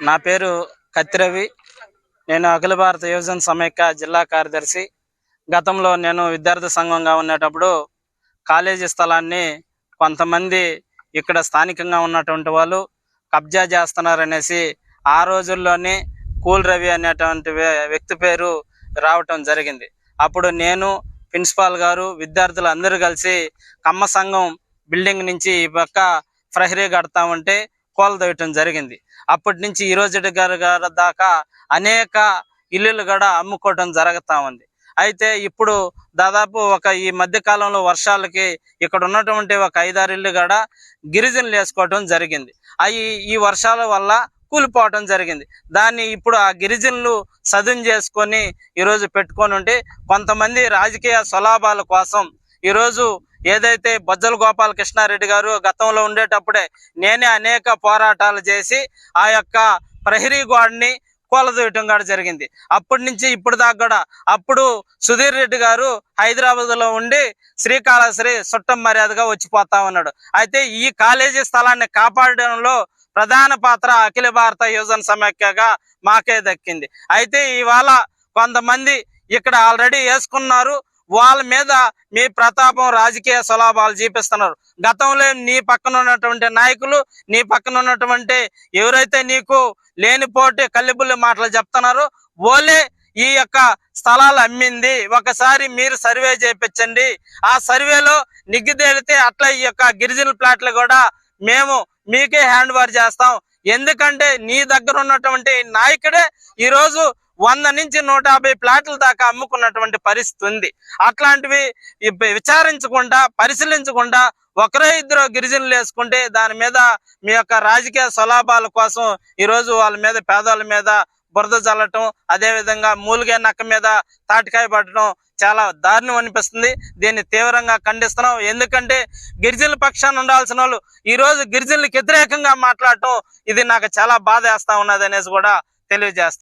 నా పేరు కత్తిరవి నేను అఖిల భారత యువజన సమైక్య జిల్లా కార్యదర్శి. గతంలో నేను విద్యార్థి సంఘంగా ఉండేటప్పుడు కాలేజీ స్థలాన్ని కొంతమంది ఇక్కడ స్థానికంగా ఉన్నటువంటి వాళ్ళు కబ్జా చేస్తున్నారనేసి ఆ రోజుల్లోనే కూల్ రవి అనేటువంటి వ్యక్తి పేరు రావటం జరిగింది. అప్పుడు నేను ప్రిన్సిపాల్ గారు విద్యార్థులు అందరూ కలిసి కమ్మ సంఘం బిల్డింగ్ నుంచి ఈ పక్క ప్రహరీ కడతా ఉంటే కూలదోయటం జరిగింది. అప్పటి నుంచి ఈ రోజు గారు దాకా అనేక ఇల్లులు కూడా అమ్ముకోవటం జరుగుతూ ఉంది. అయితే ఇప్పుడు దాదాపు ఒక ఈ మధ్య కాలంలో వర్షాలకి ఇక్కడ ఉన్నటువంటి ఒక ఐదారు ఇల్లు కూడా గిరిజనులు వేసుకోవటం జరిగింది. అవి ఈ వర్షాల వల్ల కూలిపోవటం జరిగింది. దాన్ని ఇప్పుడు ఆ గిరిజనులు సదును చేసుకొని ఈరోజు పెట్టుకొని ఉంటే కొంతమంది రాజకీయ స్వలాభాల కోసం ఈరోజు ఏదైతే బొజ్జల గోపాల కృష్ణారెడ్డి గారు గతంలో ఉండేటప్పుడే నేనే అనేక పోరాటాలు చేసి ఆ యొక్క ప్రహరీ గోడని కూలదోయటం కూడా జరిగింది. అప్పటి నుంచి ఇప్పుడు దాకా కూడా అప్పుడు సుధీర్ రెడ్డి గారు హైదరాబాద్లో ఉండి శ్రీకాళహస్రి చుట్టం మర్యాదగా వచ్చిపోతా ఉన్నాడు. అయితే ఈ కాలేజీ స్థలాన్ని కాపాడడంలో ప్రధాన పాత్ర అఖిల భారత యువజన సమాఖ్యగా మాకే దక్కింది. అయితే ఇవాళ కొంతమంది ఇక్కడ ఆల్రెడీ వేసుకున్నారు. వాళ్ళ మీద మీ ప్రతాపం రాజకీయ స్వలాభాలు చూపిస్తున్నారు. గతంలో నీ పక్కన ఉన్నటువంటి నాయకులు నీ పక్కన ఉన్నటువంటి ఎవరైతే నీకు లేనిపోటి కల్లిబుల్లి మాటలు చెప్తున్నారో ఓలే ఈ యొక్క స్థలాలు అమ్మింది. ఒకసారి మీరు సర్వే చేయించండి ఆ సర్వేలో నిగ్గిదేలితే అట్లా ఈ యొక్క గిరిజన ప్లాట్లు కూడా మేము మీకే హ్యాండ్ ఓవర్ చేస్తాం. ఎందుకంటే నీ దగ్గర ఉన్నటువంటి నాయకుడే ఈరోజు వంద నుంచి నూట యాభై ప్లాట్ల దాకా అమ్ముకున్నటువంటి పరిస్థితి ఉంది. అట్లాంటివి విచారించకుండా పరిశీలించకుండా ఒకరో ఇద్దరు గిరిజనులు వేసుకుంటే దాని మీద మీ యొక్క రాజకీయ స్వలాభాల కోసం ఈ రోజు వాళ్ళ మీద పేదవాళ్ళ మీద బురద చల్లటం అదే విధంగా మూలిగే నక్క మీద తాటికాయ పడటం చాలా దారుణం అనిపిస్తుంది. దీన్ని తీవ్రంగా ఖండిస్తున్నాం. ఎందుకంటే గిరిజనుల పక్షాన ఉండాల్సిన వాళ్ళు ఈ రోజు గిరిజనులకు వ్యతిరేకంగా మాట్లాడటం ఇది నాకు చాలా బాధ వేస్తా ఉన్నది అనేసి కూడా తెలియజేస్తాం